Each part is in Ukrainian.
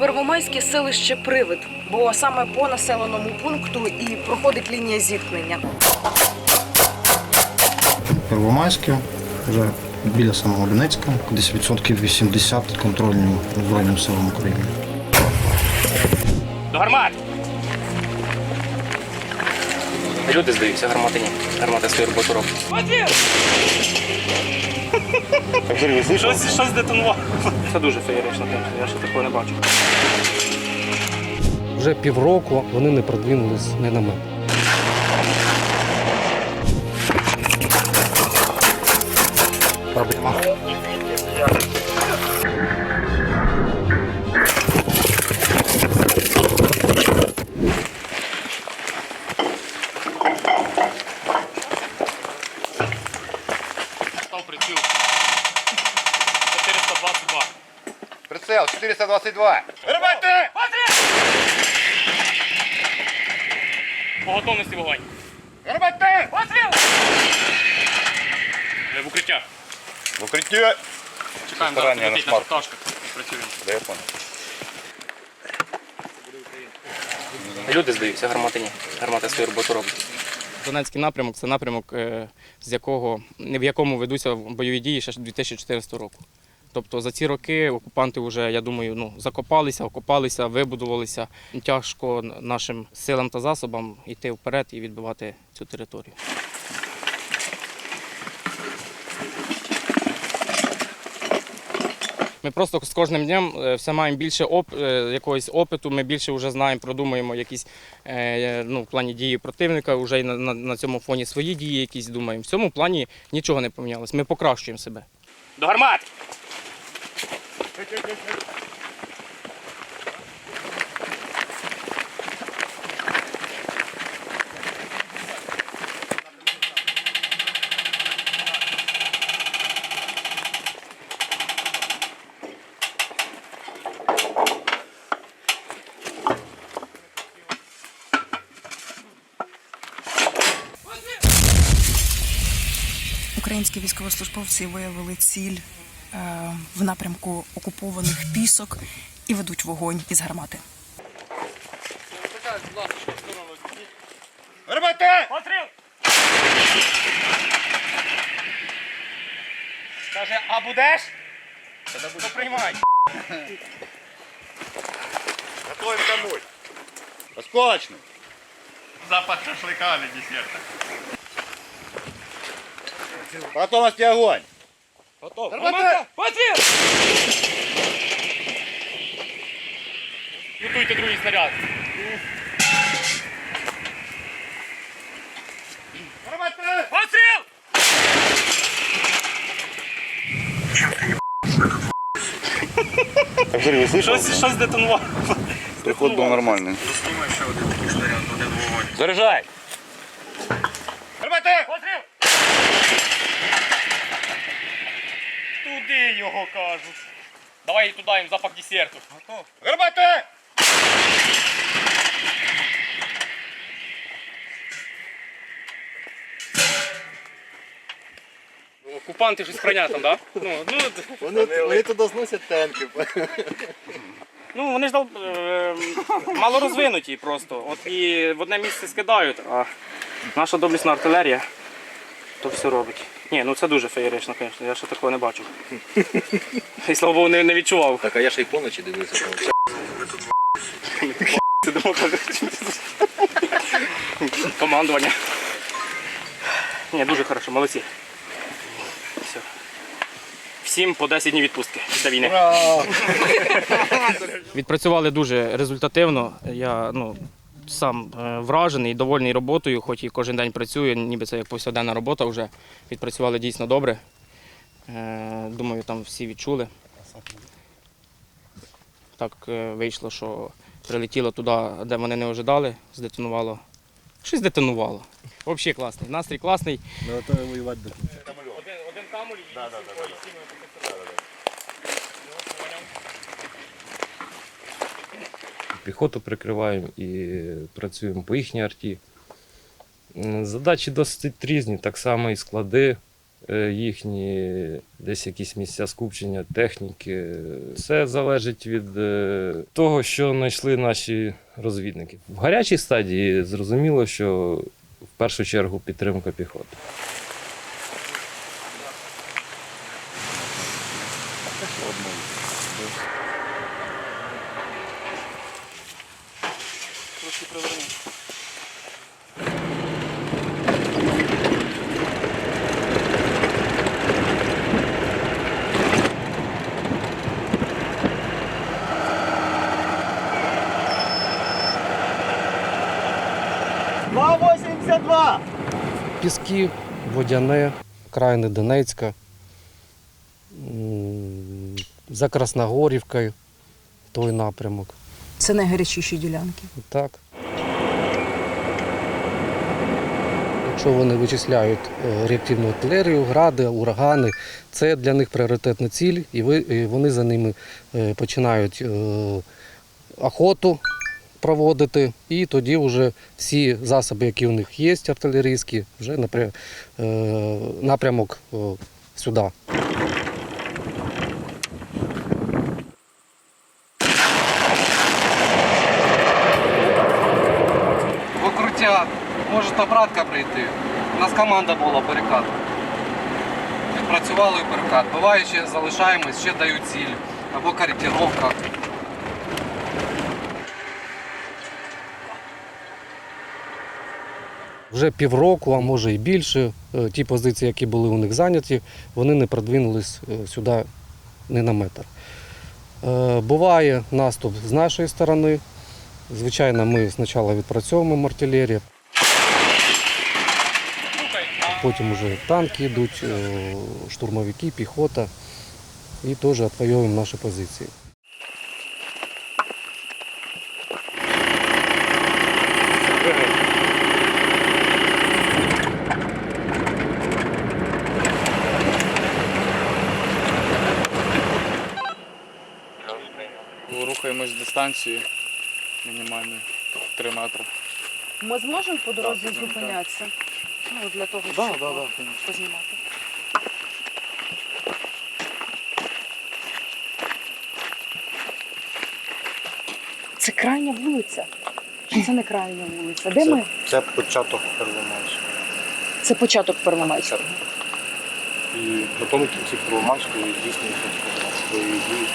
Первомайське селище Привид, бо саме по населеному пункту і проходить лінія зіткнення. Первомайське, вже біля самого Донецька, десь відсотків 80 контрольні Збройним силам України. До гармат! Люди здаються, гармати ні. Гармати свою роботу роблять. Щось, щось детонувало. Це дуже феєрично, я ще такого не бачу. Вже півроку вони не продвинулись не на метр. Прицел 422. Виробайте! По готовності вогонь. Виробайте! Е, В укриття. В укриття. Чекаємо, зараз на підлетить смарт. наша пташка. Працюємо. Да, я понял. Люди здаються, гармати ні. Гармати свою роботу роблять. Донецький напрямок це напрямок, е, з якого в якому ведуться бойові дії ще з 2014 року. Тобто за ці роки окупанти вже, я думаю, ну, закопалися, окопалися, вибудувалися. Тяжко нашим силам та засобам йти вперед і відбивати цю територію. Ми просто з кожним днем е, все маємо більше оп, е, якогось опиту, ми більше вже знаємо, продумуємо якісь е, ну, в плані дії противника, вже й на, на, на цьому фоні свої дії якісь думаємо. В цьому плані нічого не помінялось. Ми покращуємо себе. До гармат! Українські військовослужбовці виявили ціль в напрямку окупованих пісок і ведуть вогонь із гармати. Виробайте! Постріл! Каже, а будеш? То приймай. Готовим домой. Осколочный. Запах шашлика для десерта. Готовности огонь. Готов. Команда, постріл! Готуйте другий снаряд. Постріл! Я говорю, вы Щось, щось детонувало. Приход був нормальний. Заряжай! Його кажуть. Давай туди їм запах десерту. Виробайте! Окупанти щось хранять там, так? Да? Ну, ну, Вони, вони туди зносять танки. ну вони ж дал- е, мало розвинуті просто. От і в одне місце скидають, а наша доблісна артилерія то все робить. Ні, ну це дуже феєрично, звісно, я ще такого не бачив. І слава Богу, не, не відчував. Так, а я ще й поночі дивився. там. Сидимо, кажуть. Командування. Ні, дуже хорошо, молодці. Все. Всім по 10 днів відпустки після війни. Відпрацювали дуже результативно. Я ну, сам е, вражений, довольний роботою, хоч і кожен день працюю, ніби це як повсякденна робота вже. Відпрацювали дійсно добре. Е, Думаю, там всі відчули. Так е, вийшло, що прилетіло туди, де вони не ожидали, здетонувало. Щось детонувало. Взагалі класний. Настрій класний. Ми готові воювати до кінця. Один, один камуль і да, да, да, піхоту прикриваємо і працюємо по їхній арті. Задачі досить різні, так само і склади. е, їхні десь якісь місця скупчення техніки. Все залежить від е, того, що знайшли наші розвідники. В гарячій стадії зрозуміло, що в першу чергу підтримка піхоти. Піски, Водяне, Крайне Донецька, за Красногорівкою, той напрямок. Це найгарячіші ділянки. Так. Якщо вони вичисляють е, реактивну артилерію, гради, урагани, це для них пріоритетна ціль, і вони за ними е, починають е, охоту проводити, і тоді вже всі засоби, які у них є, артилерійські, вже е, напрямок сюди. В укриття може обратка прийти. У нас команда була перекат. Відпрацювали перекат. Буває, ще залишаємось, ще дають ціль або коректировка. Вже півроку, а може і більше, е, ті позиції, які були у них зайняті, вони не продвинулись е, сюди не на метр. Е, Буває наступ з нашої сторони. Звичайно, ми спочатку відпрацьовуємо артилерію. Потім вже танки йдуть, штурмовики, піхота. І теж відвоюємо наші позиції. Рухаємось дистанцію мінімальну 3 метри. Ми зможемо по дорозі Так, так. зупинятися? Ну, для того, Да, щоб да, да, конечно. познімати. Це крайня вулиця. Чи це не крайня вулиця? Де ми? Це початок Первомайського. Це початок Первомайського. І на тому кінці Первомайського здійснюється бойові дії.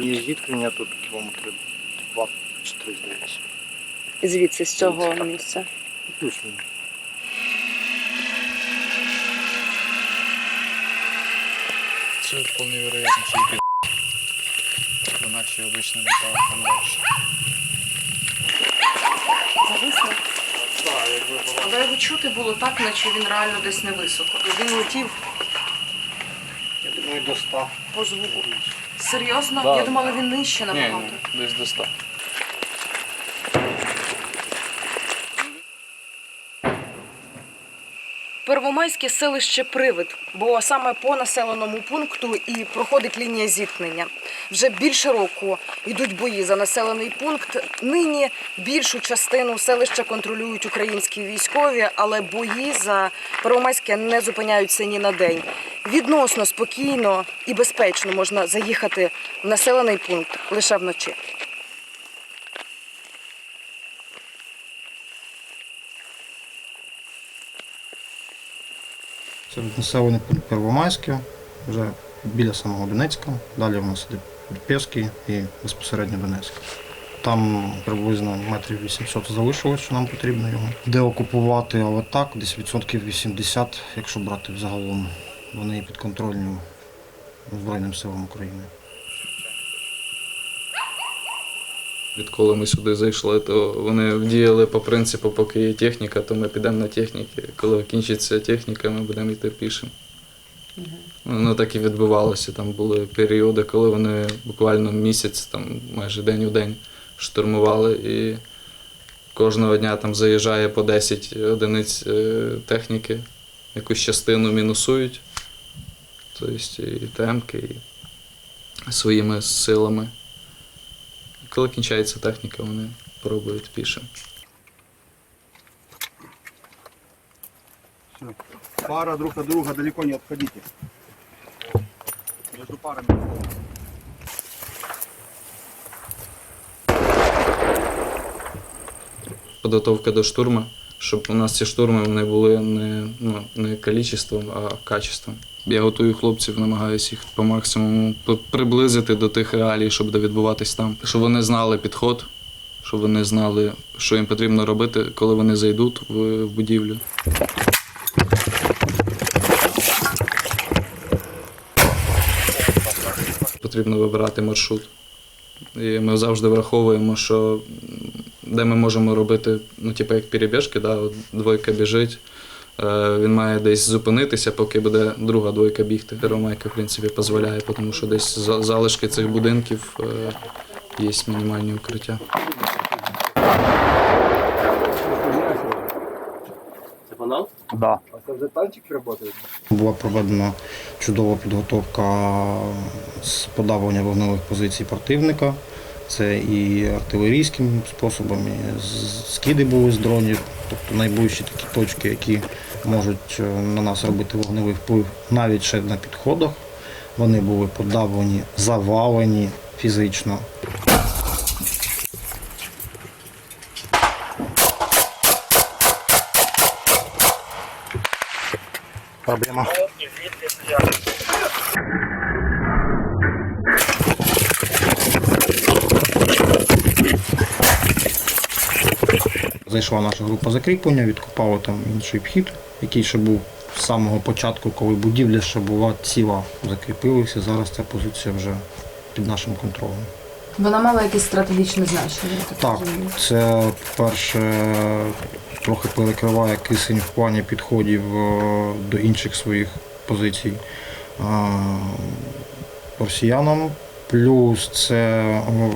Лінія зіткнення тут кілометри 2 чи 3, здається. Звідси, з цього місця. Плюс-мінус. Це вполне вероятно, що і під. Наші обично літали там далі. Зависли? Але його чути було так, наче він реально десь невисоко. Він летів Я думаю, до 100. по звуку. Серйозно? Да. Я думала, він нижче Ні, набагато. ні, десь до 100. Первомайське селище Привид, бо саме по населеному пункту і проходить лінія зіткнення. Вже більше року йдуть бої за населений пункт. Нині більшу частину селища контролюють українські військові, але бої за Первомайське не зупиняються ні на день. Відносно спокійно і безпечно можна заїхати в населений пункт лише вночі. Це населений пункт Первомайське, вже біля самого Донецька. Далі в нас іде Пєвський і безпосередньо Донецьк. Там приблизно метрів 800 залишилось, що нам потрібно його. Де окупувати, але так, десь відсотків 80, якщо брати взагалом, вони підконтрольні Збройним силам України. Відколи ми сюди зайшли, то вони діяли по принципу, поки є техніка, то ми підемо на техніки. Коли кінчиться техніка, ми будемо йти пішим. Воно так і відбувалося. Там були періоди, коли вони буквально місяць, там майже день у день штурмували і кожного дня там заїжджає по 10 одиниць е, техніки, якусь частину мінусують. Тобто і темки, і своїми силами. Коли кінчається техніка, вони пробують пішим. Пара друг от друга далеко не отходите. Между парами. Підготовка до штурму, щоб у нас ці штурми вони були не, ну, не кількістю, а качеством. Я готую хлопців, намагаюся їх по максимуму приблизити до тих реалій, що буде відбуватись там. Щоб вони знали підход, щоб вони знали, що їм потрібно робити, коли вони зайдуть в, в будівлю. Потрібно вибирати маршрут. І ми завжди враховуємо, що де ми можемо робити, ну, типу, як перебіжки, да, от двойка біжить. Е, Він має десь зупинитися, поки буде друга двойка бігти. Ромайка, в принципі, дозволяє, тому що десь за- залишки цих будинків е, є мінімальні укриття. Да. А це вже танчики працюють? Була проведена чудова підготовка з подавлення вогневих позицій противника. Це і артилерійським способом, і скиди були з дронів, тобто найближчі такі точки, які можуть е, на нас робити вогневий вплив навіть ще на підходах. Вони були подавлені, завалені фізично. Проблема. Зайшла наша група закріплення, відкопали там інший вхід, який ще був з самого початку, коли будівля ще була ціла. Закріпилися. Зараз ця позиція вже під нашим контролем. Вона мала якесь стратегічне значення. Так, це перше трохи перекриває кисень в плані підходів е, до інших своїх позицій е, росіянам. Плюс це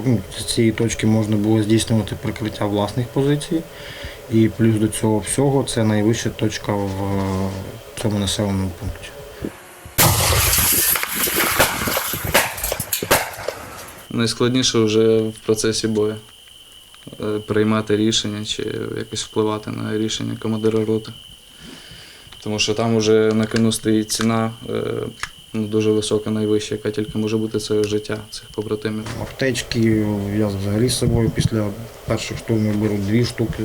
ну, з цієї точки можна було здійснювати прикриття власних позицій. І плюс до цього всього це найвища точка в е, цьому населеному пункті. Найскладніше вже в процесі бою Е, приймати рішення чи якось впливати на рішення командира роти. Тому що там вже на кону стоїть ціна е, ну, дуже висока, найвища, яка тільки може бути це життя цих побратимів. Аптечки я взагалі з собою після перших штурмів беру дві штуки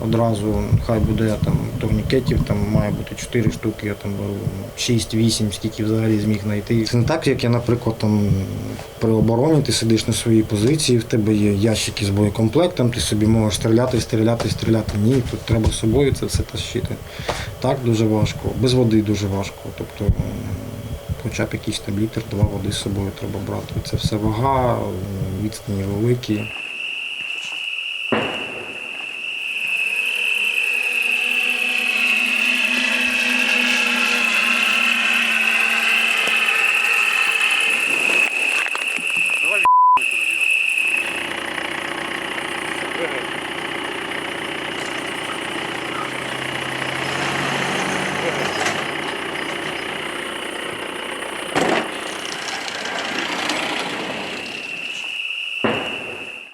одразу. Хай буде там турнікетів, там має бути чотири штуки, я там беру 6-8, скільки взагалі зміг знайти. Це не так, як я, наприклад, там при обороні ти сидиш на своїй позиції, в тебе є ящики з боєкомплектом, ти собі можеш стріляти, стріляти, стріляти. Ні, тут треба з собою це все тащити. Так дуже важко, без води дуже важко. Тобто хоча б якийсь там літр, два води з собою треба брати. Це все вага, відстані великі.